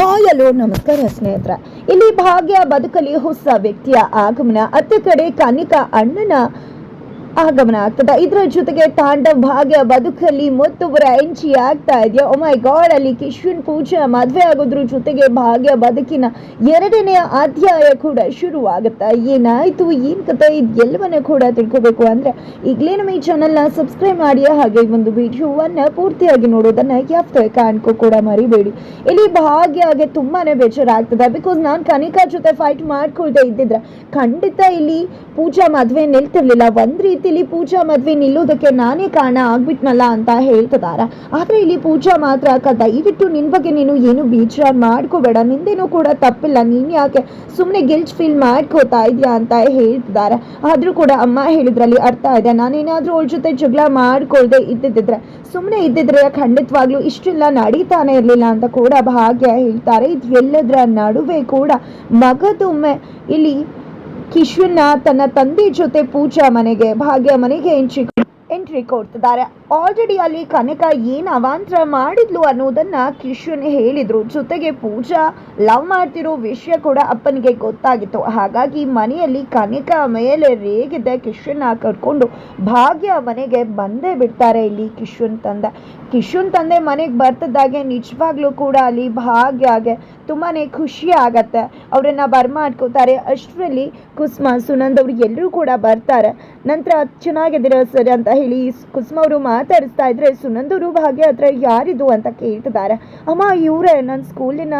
Hi hello ನಮಸ್ಕಾರ ಸ್ನೇಹಿತರ. ಇಲ್ಲಿ ಭಾಗ್ಯ ಬದುಕಲಿ ಹೊಸ ವ್ಯಕ್ತಿಯ ಆಗಮನ. ಅತ್ತ ಕಡೆ ಕನಿಕಾ ಅಣ್ಣನ ಆಗಮನ ಆಗ್ತದ. ಇದರ ಜೊತೆಗೆ ತಾಂಡವ್ ಭಾಗ್ಯ ಬದುಕಲ್ಲಿ ಮತ್ತೊಬ್ಬರ ಎಂಚಿ ಆಗ್ತಾ ಇದೆಯಾ? ಓ ಮೈ ಗಾಡ್ ಅಲ್ಲಿ ಕಿಶನ್ ಪೂಜಾ, ಮದುವೆ ಆಗೋದ್ರ ಜೊತೆಗೆ ಭಾಗ್ಯ ಬದುಕಿನ ಎರಡನೆಯ ಅಧ್ಯಾಯ ಕೂಡ ಶುರು ಆಗುತ್ತಾ ಏನಾಯ್ತು? ಏನ್ ಕತೆ ಇದೆಲ್ಲವನ್ನ ಕೂಡ ತಿಳ್ಕೋಬೇಕು ಅಂದ್ರೆ ಈಗಲೇ ನಮ್ಮ ಈ ಚಾನಲ್ನ ಸಬ್ಸ್ಕ್ರೈಬ್ ಮಾಡಿ, ಹಾಗೆ ಒಂದು ವಿಡಿಯೋವನ್ನ ಪೂರ್ತಿಯಾಗಿ ನೋಡೋದನ್ನ ಯಾವ್ದೇ ಕಾರಣಕ್ಕೂ ಕೂಡ ಮರಿಬೇಡಿ. ಇಲ್ಲಿ ಭಾಗ್ಯಗೆ ತುಂಬಾನೇ ಬೇಜಾರಾಗ್ತದೆ. ಬಿಕಾಸ್ ನಾನು ಕನಿಕಾ ಜೊತೆ ಫೈಟ್ ಮಾಡ್ಕೊಳ್ತಾ ಇದ್ದಿದ್ರೆ ಖಂಡಿತ ಇಲ್ಲಿ ಪೂಜಾ, ಮದ್ವೆ ನಿಲ್ತಿರ್ಲಿಲ್ಲ. ಒಂದ್ ರೀತಿಲಿ ಪೂಜಾ ಮದ್ವೆ ನಿಲ್ಲೋದಕ್ಕೆ ನಾನೇ ಕಾರಣ ಆಗ್ಬಿಟ್ನಲ್ಲ ಅಂತ ಹೇಳ್ತಿದ್ದಾರೆ. ಆದ್ರೆ ಇಲ್ಲಿ ಪೂಜಾ ಮಾತ್ರ ಅಕ್ಕ ದಯವಿಟ್ಟು ನಿನ್ ಬಗ್ಗೆ ನೀನು ಏನು ಬೇಜಾರ್ ಮಾಡ್ಕೋಬೇಡ. ನಿಂದೇನು ಕೂಡ ತಪ್ಪಿಲ್ಲ. ನೀನ್ ಯಾಕೆ ಸುಮ್ಮನೆ ಗಿಲ್ಟ್ ಫೀಲ್ ಮಾಡ್ಕೋತಾ ಇದ್ಯಾ ಅಂತ ಹೇಳ್ತಿದ್ದಾರೆ. ಆದ್ರೂ ಕೂಡ ಅಮ್ಮ ಹೇಳಿದ್ರಲ್ಲಿ ಅರ್ಥ ಇದೆ. ನಾನೇನಾದ್ರೂ ಅವಳ ಜೊತೆ ಜಗಳ ಮಾಡ್ಕೊಳ್ದೆ ಇದ್ದಿದ್ರೆ ಸುಮ್ಮನೆ ಇದ್ದಿದ್ರೆ ಖಂಡಿತವಾಗ್ಲೂ ಇಷ್ಟೆಲ್ಲ, ನಡೀತಾನೆ ಇರಲಿಲ್ಲ ಅಂತ ಕೂಡ ಭಾಗ್ಯ ಹೇಳ್ತಾರೆ. ಇದು ನಡುವೆ ಕೂಡ ಮಗದೊಮ್ಮೆ ಇಲ್ಲಿ ಕಿಶನ್ನ ತನ್ನ ತಂದೆ ಜೊತೆ ಪೂಜಾ ಮನೆಗೆ ಭಾಗ್ಯ ಮನೆಗೆ ಎಂಟ್ರಿ ಎಂಟ್ರಿ ಕೊಡ್ತಿದ್ದಾರೆ. ಆಲ್ರೆಡಿ ಅಲ್ಲಿ ಕನಕ ಏನು ಅವಾಂತರ ಮಾಡಿದ್ಲು ಅನ್ನೋದನ್ನ ಕಿಶನ್ ಹೇಳಿದ್ರು. ಜೊತೆಗೆ ಪೂಜಾ ಲವ್ ಮಾಡ್ತಿರೋ ವಿಷಯ ಕೂಡ ಅಪ್ಪನಿಗೆ ಗೊತ್ತಾಗಿತ್ತು. ಹಾಗಾಗಿ ಮನೆಯಲ್ಲಿ ಕನಕ ಮೇಲೆ ರೇಗಿದೆ ಕಿಶನ್ನ ಕರ್ಕೊಂಡು ಭಾಗ್ಯ ಮನೆಗೆ ಬಂದೇ ಬಿಡ್ತಾರೆ ಇಲ್ಲಿ ಕಿಶನ್ ತಂದೆ. ಕಿಶನ್ ತಂದೆ ಮನೆಗೆ ಬರ್ತಿದ್ದಾಗೆ ನಿಜವಾಗ್ಲೂ ಕೂಡ ಅಲ್ಲಿ ಭಾಗ್ಯಗೆ ತುಂಬಾನೇ ಖುಷಿ ಆಗತ್ತೆ. ಅವರನ್ನು ಬರ್ಮಾಡ್ಕೋತಾರೆ. ಅಷ್ಟರಲ್ಲಿ ಕುಸ್ಮಾ, ಸುನಂದ್ ಅವರು ಎಲ್ಲರೂ ಕೂಡ ಬರ್ತಾರೆ. ನಂತರ ಚೆನ್ನಾಗಿದ್ದೀರ ಸರ್ ಅಂತ ಹೇಳಿ ಕುಸ್ಮ ಅವರು ಮಾತಾಡಿಸ್ತಾ ಇದ್ರೆ ಸುನಂದೂರು ಭಾಗ್ಯ ಹತ್ರ ಯಾರಿದು ಅಂತ ಕೇಳ್ತಿದ್ದಾರೆ. ಅಮ್ಮ, ಇವರೇ ನನ್ನ ಸ್ಕೂಲಿನ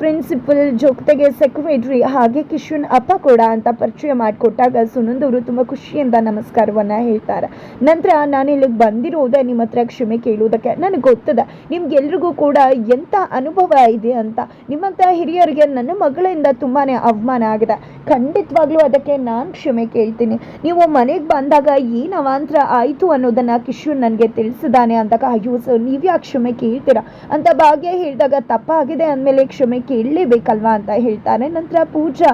ಪ್ರಿನ್ಸಿಪಲ್ ಜೊತೆಗೆ ಸೆಕ್ರೆಟ್ರಿ ಹಾಗೆ ಕಿಶನ್ ಅಪ್ಪ ಕೂಡ ಅಂತ ಪರಿಚಯ ಮಾಡಿಕೊಟ್ಟಾಗ ಸುನಂದೂರು ತುಂಬ ಖುಷಿಯಿಂದ ನಮಸ್ಕಾರವನ್ನ ಹೇಳ್ತಾರೆ. ನಂತರ ನಾನು ಇಲ್ಲಿಗೆ ಬಂದಿರುವುದೇ ನಿಮ್ಮ ಹತ್ರ ಕ್ಷಮೆ ಕೇಳುವುದಕ್ಕೆ ನನಗೆ ಗೊತ್ತದೆ, ನಿಮ್ಗೆಲ್ರಿಗೂ ಕೂಡ ಎಂಥ ಅನುಭವ ಇದೆ ಅಂತ. ನಿಮ್ಮಂಥ ಹಿರಿಯರಿಗೆ ನನ್ನ ಮಗಳಿಂದ ತುಂಬಾ ಅವಮಾನ ಆಗಿದೆ. ಖಂಡಿತವಾಗ್ಲೂ ಅದಕ್ಕೆ ನಾನು ಕ್ಷಮೆ ಕೇಳ್ತೀನಿ. ನೀವು ಮನೆಗೆ ಬಂದಾಗ ಏನು ಅವಾಂತರ ಆಯಿತು ಅನ್ನೋದನ್ನ ಕಿಶೋರ್ ನನಗೆ ತಿಳಿಸಿದಾನೆ ಅಂದಾಗ ಅಯ್ಯೋ ಸರ್ ನೀವ್ಯಾಕೆ ಕ್ಷಮೆ ಕೇಳ್ತೀರಾ? ಅಂತ ಭಾಗ್ಯ ಹೇಳಿದಾಗ ತಪ್ಪಾಗಿದೆ ಅಂದಮೇಲೆ ಕ್ಷಮೆ ಕೇಳಲೇಬೇಕಲ್ವಾ ಅಂತ ಹೇಳ್ತಾರೆ ನಂತರ ಪೂಜಾ.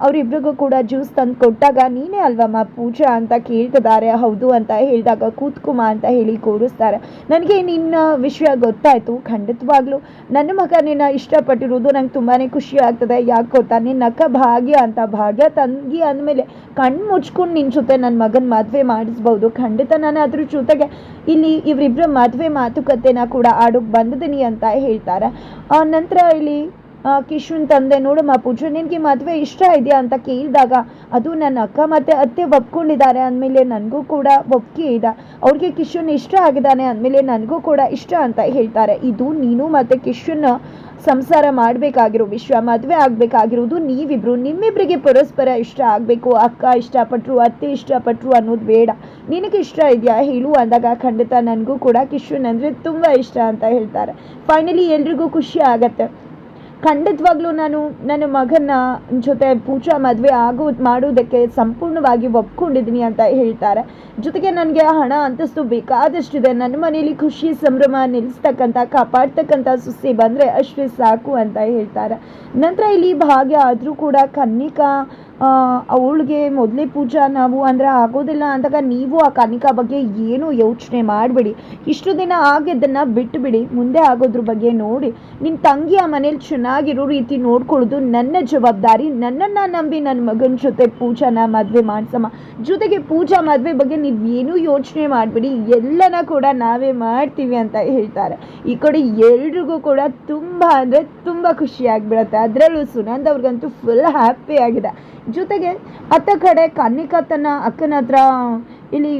ಅವರಿಬ್ರಿಗೂ ಕೂಡ ಜ್ಯೂಸ್ ತಂದು ಕೊಟ್ಟಾಗ ನೀನೇ ಅಲ್ವಮ್ಮ ಪೂಜಾ ಅಂತ ಕೇಳ್ತಿದ್ದಾರೆ. ಹೌದು ಅಂತ ಹೇಳಿದಾಗ ಕೂತ್ಕುಮ ಅಂತ ಹೇಳಿ ಕೂರಿಸ್ತಾರೆ. ನನಗೆ ನಿನ್ನ ವಿಷಯ ಗೊತ್ತಾಯಿತು ಖಂಡಿತವಾಗ್ಲೂ. ನನ್ನ ಮಗ ನಿನ್ನ ಇಷ್ಟಪಟ್ಟಿರೋದು ನಂಗೆ ತುಂಬಾ ಖುಷಿ ಆಗ್ತದೆ. ಯಾಕೆ ಗೊತ್ತಾ? ನಿನ್ನ ಅಕ್ಕ ಭಾಗ್ಯ ಅಂತ ಭಾಗ್ಯ ತಂಗಿ ಅಂದಮೇಲೆ ಕಣ್ಣು ಮುಚ್ಕೊಂಡು ನಿನ್ನ ಜೊತೆ ನನ್ನ ಮಗನ ಮದುವೆ ಮಾಡಿಸ್ಬೋದು. ಖಂಡಿತ ನಾನು ಅದ್ರ ಜೊತೆಗೆ ಇಲ್ಲಿ ಇವರಿಬ್ಬರ ಮದುವೆ ಮಾತುಕತೆನ ಕೂಡ ಆಡೋಕೆ ಬಂದಿದ್ದೀನಿ ಅಂತ ಹೇಳ್ತಾರೆ. ಆ, ನಂತರ ಇಲ್ಲಿ ಕಿಶನ್ ತಂದೆ ನೋಡಮ್ಮ ಪೂಜೆ, ನಿನಗೆ ಮದುವೆ ಇಷ್ಟ ಇದೆಯಾ ಅಂತ ಕೇಳಿದಾಗ, ಅದು ನನ್ನ ಅಕ್ಕ ಮತ್ತೆ ಅತ್ತೆ ಒಪ್ಕೊಂಡಿದ್ದಾರೆ ಅಂದಮೇಲೆ ನನಗೂ ಕೂಡ ಒಪ್ಪಿಗೆ ಇದೆ. ಅವ್ರಿಗೆ ಕಿಶನ್ ಇಷ್ಟ ಆಗಿದ್ದಾನೆ ಅಂದಮೇಲೆ ನನಗೂ ಕೂಡ ಇಷ್ಟ ಅಂತ ಹೇಳ್ತಾರೆ. ಇದು ನೀನು ಮತ್ತೆ ಕಿಶನ್ ಸಂಸಾರ ಮಾಡಬೇಕಾಗಿರೋ, ವಿಶ್ವ ಮದುವೆ ಆಗಬೇಕಾಗಿರೋದು ನೀವಿಬ್ರು. ನಿಮ್ಮಿಬ್ಬರಿಗೆ ಪರಸ್ಪರ ಇಷ್ಟ ಆಗಬೇಕು, ಅಕ್ಕ ಇಷ್ಟಪಟ್ಟರು ಅತ್ತೆ ಇಷ್ಟಪಟ್ರು ಅನ್ನೋದು ಬೇಡ. ನಿನಗೆ ಇಷ್ಟ ಇದೆಯಾ ಹೇಳು ಅಂದಾಗ ಖಂಡಿತ ನನಗೂ ಕೂಡ ಕಿಶನ್ ಅಂದರೆ ತುಂಬ ಇಷ್ಟ ಅಂತ ಹೇಳ್ತಾರೆ. ಫೈನಲಿ ಎಲ್ರಿಗೂ ಖುಷಿ ಆಗತ್ತೆ. ಖಂಡಿತವಾಗ್ಲೂ ನಾನು ನನ್ನ ಮಗನ ಜೊತೆ ಪೂಜಾ ಮದುವೆ ಆಗೋ ಮಾಡುವುದಕ್ಕೆ ಸಂಪೂರ್ಣವಾಗಿ ಒಪ್ಕೊಂಡಿದ್ದೀನಿ ಅಂತ ಹೇಳ್ತಾರೆ. ಜೊತೆಗೆ ನನಗೆ ಹಣ ಅಂತಸ್ತು ಬೇಕಾದಷ್ಟಿದೆ. ನನ್ನ ಮನೆಯಲ್ಲಿ ಖುಷಿ ಸಂಭ್ರಮ ನಿಲ್ಲಿಸ್ತಕ್ಕಂಥ ಕಾಪಾಡ್ತಕ್ಕಂಥ ಸುಸ್ತಿ ಬಂದರೆ ಅಷ್ಟೇ ಸಾಕು ಅಂತ ಹೇಳ್ತಾರೆ. ನಂತರ ಇಲ್ಲಿ ಭಾಗ್ಯ ಆದರೂ ಕೂಡ ಕನ್ನಿಕಾ ಅವಳಿಗೆ ಮೊದಲೇ ಪೂಜಾ ನಾವು ಅಂದರೆ ಆಗೋದಿಲ್ಲ ಅಂದಾಗ ನೀವು ಆ ಕನಿಕಾ ಬಗ್ಗೆ ಏನು ಯೋಚನೆ ಮಾಡಬೇಡಿ. ಇಷ್ಟು ದಿನ ಆಗಿದ್ದನ್ನು ಬಿಟ್ಟುಬಿಡಿ ಮುಂದೆ ಆಗೋದ್ರ ಬಗ್ಗೆ ನೋಡಿ. ನಿನ್ನ ತಂಗಿ ಆ ಮನೇಲಿ ಚೆನ್ನಾಗಿರೋ ರೀತಿ ನೋಡ್ಕೊಳ್ಳೋದು ನನ್ನ ಜವಾಬ್ದಾರಿ. ನನ್ನನ್ನು ನಂಬಿ ನನ್ನ ಮಗನ ಜೊತೆ ಪೂಜಾನ ಮದುವೆ ಮಾಡಿಸಮ್ಮ. ಜೊತೆಗೆ ಪೂಜಾ ಮದುವೆ ಬಗ್ಗೆ ನೀವು ಏನೂ ಯೋಚನೆ ಮಾಡಬೇಡಿ. ಎಲ್ಲನ ಕೂಡ ನಾವೇ ಮಾಡ್ತೀವಿ ಅಂತ ಹೇಳ್ತಾರೆ. ಈ ಕಡೆ ಎಲ್ರಿಗೂ ಕೂಡ ತುಂಬ ಅಂದರೆ ತುಂಬ ಖುಷಿ ಆಗಿಬಿಡತ್ತೆ. ಅದರಲ್ಲೂ ಸುನಂದ್ ಅವ್ರಿಗಂತೂ ಫುಲ್ ಹ್ಯಾಪಿ ಆಗಿದೆ. ಜೊತೆಗೆ ಅತ್ತ ಕಡೆ ಕನ್ನಿಕಾ ತನ್ನ ಅಕ್ಕನ ಹತ್ರ, ಇಲ್ಲಿ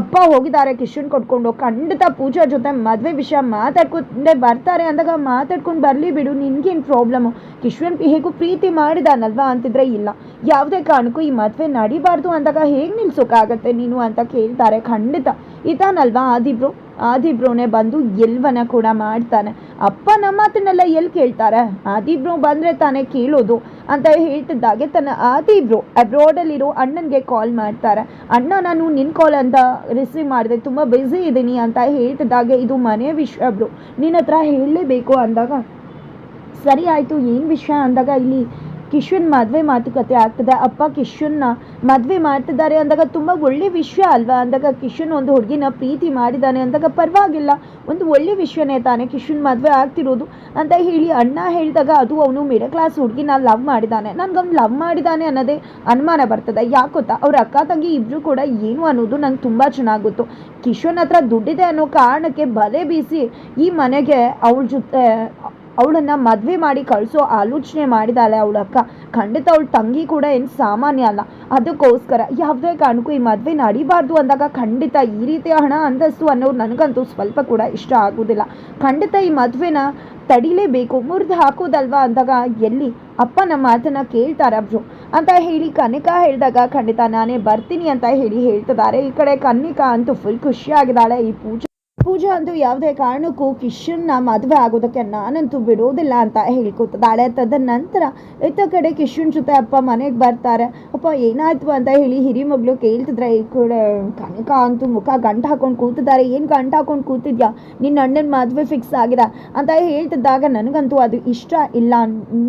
ಅಪ್ಪ ಹೋಗಿದ್ದಾರೆ, ಕಿಶನ್ ಕೊಟ್ಕೊಂಡು ಖಂಡಿತ ಪೂಜಾ ಜೊತೆ ಮದುವೆ ವಿಷಯ ಮಾತಾಡ್ಕೊಂಡೆ ಬರ್ತಾರೆ ಅಂದಾಗ ಮಾತಾಡ್ಕೊಂಡು ಬರಲಿ ಬಿಡು, ನಿನ್ಗೇನು ಪ್ರಾಬ್ಲಮ್ಮು ಕಿಶ್ವನ್ ಹೇಗೂ ಪ್ರೀತಿ ಮಾಡಿದಾನಲ್ವಾ ಅಂತಿದ್ರೆ ಇಲ್ಲ. ಯಾವುದೇ ಕಾರಣಕ್ಕೂ ಈ ಮದುವೆ ನಡಿಬಾರ್ದು ಅಂದಾಗ ಹೇಗೆ ನಿಲ್ಸೋಕ್ಕಾಗತ್ತೆ ನೀನು ಅಂತ ಕೇಳ್ತಾರೆ ಖಂಡಿತ. ಇದಾನಲ್ವಾ ಆದಿಬ್ರು? ಆದಿಬ್ರೋನೇ ಬಂದು ಎಲ್ವನ ಕೂಡ ಮಾಡ್ತಾನೆ. ಅಪ್ಪ ನಮ್ಮ ಮಾತನ್ನೆಲ್ಲ ಎಲ್ಲಿ ಕೇಳ್ತಾರೆ? ಆದಿಬ್ರು ಬಂದರೆ ತಾನೇ ಕೇಳೋದು ಅಂತ ಹೇಳ್ತಿದ್ದಾಗೆ ತನ್ನ ಆದಿಬ್ರು. ಅಬ್ರಾಡಲ್ಲಿರೋ ಅಣ್ಣನಿಗೆ ಕಾಲ್ ಮಾಡ್ತಾರೆ. ಅಣ್ಣ, ನಾನು ನಿನ್ನ ಕಾಲ್ ಅಂತ ರಿಸೀವ್ ಮಾಡಿದೆ. ತುಂಬ ಬ್ಯುಸಿ ಇದ್ದೀನಿ ಅಂತ ಹೇಳ್ತಿದ್ದಾಗೆ ಇದು ಮನೆ ವಿಷಯ ಬ್ರು, ನಿನ್ನ ಹತ್ರ ಹೇಳಲೇಬೇಕು ಅಂದಾಗ, ಸರಿ ಆಯಿತು, ಏನು ವಿಷಯ? ಅಂದಾಗ, ಇಲ್ಲಿ ಕಿಶನ್ ಮದುವೆ ಮಾತುಕತೆ ಆಗ್ತದೆ. ಅಪ್ಪ ಕಿಶನ್ನ ಮದುವೆ ಮಾಡ್ತಿದ್ದಾರೆ ಅಂದಾಗ ತುಂಬ ಒಳ್ಳೆ ವಿಷಯ ಅಲ್ವಾ? ಅಂದಾಗ ಕಿಶನ್ ಒಂದು ಹುಡುಗಿನ ಪ್ರೀತಿ ಮಾಡಿದ್ದಾನೆ ಅಂದಾಗ ಪರವಾಗಿಲ್ಲ. ಒಂದು ಒಳ್ಳೆ ವಿಷಯನೇ ತಾನೆ ಕಿಶುನ್ ಮದುವೆ ಆಗ್ತಿರೋದು. ಅಂತ ಹೇಳಿ ಅಣ್ಣ ಹೇಳಿದಾಗ ಅದು ಅವನು ಮಿಡಲ್ ಕ್ಲಾಸ್ ಹುಡುಗಿನ ಲವ್ ಮಾಡಿದ್ದಾನೆ ಅವ್ನು ಲವ್ ಮಾಡಿದ್ದಾನೆ ಅನ್ನೋದೇ ಅನುಮಾನ ಬರ್ತದೆ. ಯಾಕೊತ್ತಾ ಅವ್ರ ಅಕ್ಕ ತಂಗಿ ಇಬ್ರು ಕೂಡ ಏನು ಅನ್ನೋದು ನಂಗೆ ತುಂಬ ಚೆನ್ನಾಗಿ ಗೊತ್ತು. ಕಿಶನ್ ಹತ್ರ ದುಡ್ಡಿದೆ ಅನ್ನೋ ಕಾರಣಕ್ಕೆ ಬಲೆ ಬೀಸಿ ಈ ಮನೆಗೆ ಅವಳ ಜೊತೆ ಅವಳನ್ನ ಮದುವೆ ಮಾಡಿ ಕಳಿಸೋ ಆಲೋಚನೆ ಮಾಡಿದಾಳೆ ಅವಳ ಅಕ್ಕ. ಖಂಡಿತ ಅವಳ ತಂಗಿ ಕೂಡ ಏನು ಸಾಮಾನ್ಯ ಅಲ್ಲ. ಅದಕ್ಕೋಸ್ಕರ ಯಾವುದೇ ಕಾರಣಕ್ಕೂ ಈ ಮದುವೆ ನಡಿಬಾರ್ದು ಅಂದಾಗ ಖಂಡಿತ ಈ ರೀತಿಯ ಹಣ ಅಂದಸ್ತು ಅನ್ನೋರು ನನಗಂತೂ ಸ್ವಲ್ಪ ಕೂಡ ಇಷ್ಟ ಆಗೋದಿಲ್ಲ. ಖಂಡಿತ ಈ ಮದುವೆನ ತಡಿಲೇಬೇಕು. ಮುರಿದು ಹಾಕೋದಲ್ವಾ ಅಂದಾಗ ಎಲ್ಲಿ? ಅಪ್ಪ ನಮ್ಮ ಮಾತನ್ನ ಕೇಳ್ತಾರ ಬ್ರೋ. ಅಂತ ಹೇಳಿ ಕನಿಕಾ ಹೇಳಿದಾಗ ಖಂಡಿತ ನಾನೇ ಬರ್ತೀನಿ ಅಂತ ಹೇಳಿ ಹೇಳ್ತಿದ್ದಾರೆ. ಈ ಕಡೆ ಕನ್ನಿಕಾ ಅಂತೂ ಫುಲ್ ಖುಷಿಯಾಗಿದ್ದಾಳೆ. ಈ ಪೂಜೆ ಪೂಜಾ ಅಂತೂ ಯಾವುದೇ ಕಾರಣಕ್ಕೂ ಕಿಶನ್ನ ಮದುವೆ ಆಗೋದಕ್ಕೆ ನಾನಂತೂ ಬಿಡೋದಿಲ್ಲ ಅಂತ ಹೇಳ್ಕೊತಿದ್ದಾಳೆ ತದನಂತರ ಇತ್ತ ಕಡೆ ಕಿಶನ್ ಜೊತೆ ಅಪ್ಪ ಮನೆಗೆ ಬರ್ತಾರೆ. ಅಪ್ಪ, ಏನಾಯ್ತು ಅಂತ ಹೇಳಿ ಹಿರಿ ಮಗಳು ಕೇಳ್ತಿದ್ರೆ, ಈ ಕಡೆ ಕನಕ ಅಂತೂ ಮುಖ ಗಂಟು ಹಾಕೊಂಡು ಕೂತಿದ್ದಾರೆ. ಏನು ಗಂಟು ಹಾಕೊಂಡು ಕೂತಿದ್ಯಾ? ನಿನ್ನ ಅಣ್ಣನ ಮದುವೆ ಫಿಕ್ಸ್ ಆಗಿದೆ ಅಂತ ಹೇಳ್ತಿದ್ದಾಗ ನನಗಂತೂ ಅದು ಇಷ್ಟ ಇಲ್ಲ.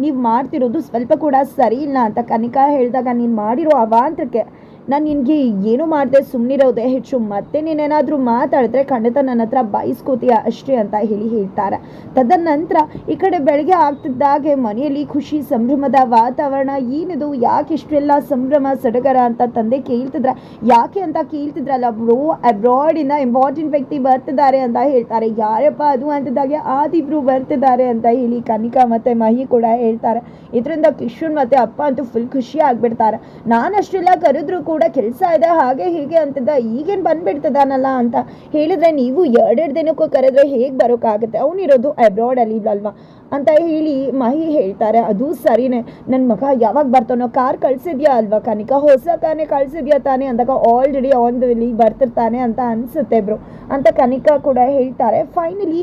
ನೀವು ಮಾಡ್ತಿರೋದು ಸ್ವಲ್ಪ ಕೂಡ ಸರಿ ಇಲ್ಲ ಅಂತ ಕನಿಕಾ ಹೇಳಿದಾಗ ನೀನು ಮಾಡಿರೋ ಅವಾಂತರಕ್ಕೆ ನಾನು ನಿನಗೆ ಏನೂ ಮಾಡಿದೆ? ಸುಮ್ಮನಿರೋದೆ ಹೆಚ್ಚು. ಮತ್ತೆ ನೀನೇನಾದರೂ ಮಾತಾಡಿದ್ರೆ ಖಂಡಿತ ನನ್ನ ಹತ್ರ ಬಯಸ್ಕೋತೀಯ ಅಷ್ಟೇ ಅಂತ ಹೇಳಿ ಹೇಳ್ತಾರೆ. ತದನಂತರ ಈ ಕಡೆ ಬೆಳಗ್ಗೆ ಆಗ್ತಿದ್ದಾಗೆ ಮನೆಯಲ್ಲಿ ಖುಷಿ, ಸಂಭ್ರಮದ ವಾತಾವರಣ, ಏನಿದು? ಯಾಕೆ ಇಷ್ಟೆಲ್ಲ ಸಂಭ್ರಮ, ಸಡಗರ ಅಂತ ತಂದೆ ಕೇಳ್ತಿದ್ರೆ? ಯಾಕೆ ಅಂತ ಕೇಳ್ತಿದ್ರಲ್ಲ ಬ್ರೋ? ಅಬ್ರಾಡಿಂದ ಇಂಪಾರ್ಟೆಂಟ್ ವ್ಯಕ್ತಿ ಬರ್ತಿದ್ದಾರೆ ಅಂತ ಹೇಳ್ತಾರೆ. ಯಾರಪ್ಪ ಅದು ಅಂತಿದ್ದಾಗೆ? ಆದಿಬ್ರು ಬರ್ತಿದ್ದಾರೆ ಅಂತ ಹೇಳಿ ಕನಿಕಾ ಮತ್ತು ಮಹಿ ಕೂಡ ಹೇಳ್ತಾರೆ. ಇದರಿಂದ ಕಿಶನ್ ಮತ್ತು ಅಪ್ಪ ಅಂತೂ ಫುಲ್ ಖುಷಿ ಆಗ್ಬಿಡ್ತಾರೆ. ನಾನು ಅಷ್ಟೆಲ್ಲ ಕರೆದ್ರು ಕೆಲಸ ಇದೆ, ಹಾಗೆ ಹೀಗೆ ಅಂತದ ಈಗೇನು ಬಂದ್ಬಿಡ್ತದಾನಲ್ಲ ಅಂತ ಹೇಳಿದ್ರೆ ನೀವು ಎರಡೆರಡು ದಿನಕ್ಕೂ ಕರೆದ್ರೆ ಹೇಗೆ ಬರೋಕ್ಕಾಗುತ್ತೆ ಅವನಿರೋದು ಅಬ್ರಾಡಲ್ಲಿ ಅಲ್ವಾ ಅಂತ ಹೇಳಿ ಮಹಿ ಹೇಳ್ತಾರೆ, ಅದು ಸರಿನೇ. ನನ್ನ ಮಗ ಯಾವಾಗ ಬರ್ತಾನೋ, ಕಾರ್ ಕಳ್ಸಿದ್ಯಾ ಅಲ್ವಾ ಕನಿಕ? ಹೊಸ ಕಾನೇ ಕಳ್ಸಿದ್ಯಾ ತಾನೇ? ಅಂದಾಗ ಆಲ್ರೆಡಿ ಆನ್ ದ ವೇಲಿ ಬರ್ತಿರ್ತಾನೆ ಅಂತ ಅನಿಸುತ್ತೆ ಬ್ರೋ. ಅಂತ ಕನಿಕಾ ಕೂಡ ಹೇಳ್ತಾರೆ. ಫೈನಲಿ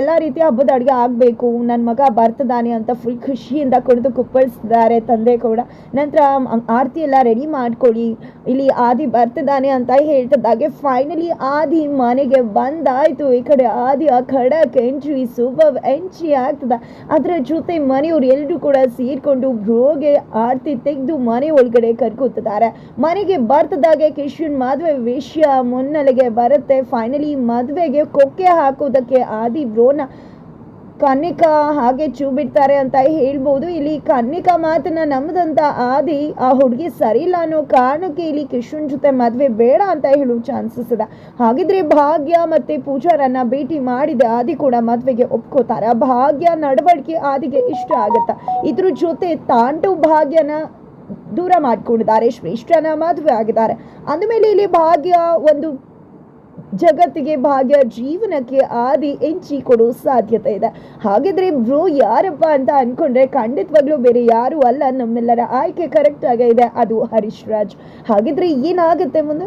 ಎಲ್ಲ ರೀತಿಯ ಹಬ್ಬದ ಅಡುಗೆ ಆಗಬೇಕು. ನನ್ನ ಮಗ ಬರ್ತಿದ್ದಾನೆ ಅಂತ ಫುಲ್ ಖುಷಿಯಿಂದ ಕುಡಿದು ಕುಪ್ಪಳಿಸ್ತಿದ್ದಾರೆ ತಂದೆ ಕೂಡ. ನಂತರ ಆರತಿ ಎಲ್ಲ ರೆಡಿ ಮಾಡ್ಕೊಳ್ಳಿ. ಇಲ್ಲಿ ಆದಿ ಬರ್ತಿದ್ದಾನೆ ಅಂತ ಹೇಳ್ತಿದ್ದಾಗೆ ಫೈನಲಿ ಆದಿ ಮನೆಗೆ ಬಂದಾಯಿತು. ಈ ಕಡೆ ಆದಿ ಆ ಖಡಕ್ ಎಂಟ್ರಿ ಸೂಪರ್ ಎಂಟ್ರಿ ಆಗ್ತದ. ಅದರ ಜೊತೆ ಮನೆಯವ್ರು ಎಲ್ಲರೂ ಕೂಡ ಸೇರಿಕೊಂಡು ಬ್ರೋಗೆ ಆರತಿ ತೆಗೆದು ಮನೆ ಒಳಗಡೆ ಕರ್ಕೋತಿದ್ದಾರೆ ಮನೆಗೆ ಬರ್ತದಾಗೆ ಕಿಶನ್ ಮದುವೆ ವಿಷಯ ಮುನ್ನೆಲೆಗೆ ಬರುತ್ತೆ. ಫೈನಲಿ ಮದುವೆಗೆ ಕೊಕ್ಕೆ ಹಾಕೋದಕ್ಕೆ ಆದಿ ಬ್ರೋನ ಕನ್ನಿಕಾ ಹಾಗೆ ಚೂ ಬಿಡ್ತಾರೆ ಅಂತ ಹೇಳ್ಬೋದು. ಇಲ್ಲಿ ಕನ್ನಿಕಾ ಮಾತನ್ನ ನಮ್ದಂತ ಆದಿ ಆ ಹುಡುಗಿ ಸರಿ ಇಲ್ಲ ಅನ್ನೋ ಕಾರಣಕ್ಕೆ ಇಲ್ಲಿ ಕೃಷ್ಣನ್ ಜೊತೆ ಮದುವೆ ಬೇಡ ಅಂತ ಹೇಳೋ ಚಾನ್ಸಸ್ ಇದೆ. ಹಾಗಿದ್ರೆ ಭಾಗ್ಯ ಮತ್ತೆ ಪೂಜಾರನ್ನ ಭೇಟಿ ಮಾಡಿದ ಆದಿ ಕೂಡ ಮದುವೆಗೆ ಒಪ್ಕೋತಾರೆ. ಭಾಗ್ಯ ನಡವಳಿಕೆ ಆದಿಗೆ ಇಷ್ಟ ಆಗತ್ತ. ಇದ್ರ ಜೊತೆ ತಾಂಡು ಭಾಗ್ಯನ ದೂರ ಮಾಡ್ಕೊಂಡಿದ್ದಾರೆ. ಶ್ರೇಷ್ಠನ ಮದುವೆ ಆಗಿದ್ದಾರೆ. ಅಂದಮೇಲೆ ಇಲ್ಲಿ ಭಾಗ್ಯ ಒಂದು ಜಗತ್ತಿಗೆ ಭಾಗ್ಯ, ಜೀವನಕ್ಕೆ ಆದಿ ಎಂಚಿ ಕೊಡೋ ಸಾಧ್ಯತೆ ಇದೆ. ಹಾಗಿದ್ರೆ ಬ್ರೋ, ಯಾರಪ್ಪ ಅಂತ ಅನ್ಕೊಂಡ್ರೆ ಖಂಡಿತವಾಗ್ಲೂ ಬೇರೆ ಯಾರು ಅಲ್ಲ. ನಮ್ಮೆಲ್ಲರ ಆಯ್ಕೆ ಕರೆಕ್ಟ್ ಆಗೇ ಇದೆ. ಅದು ಹರೀಶ್ ರಾಜ್ ಹಾಗಿದ್ರೆ ಏನಾಗುತ್ತೆ ಮುಂದೆ?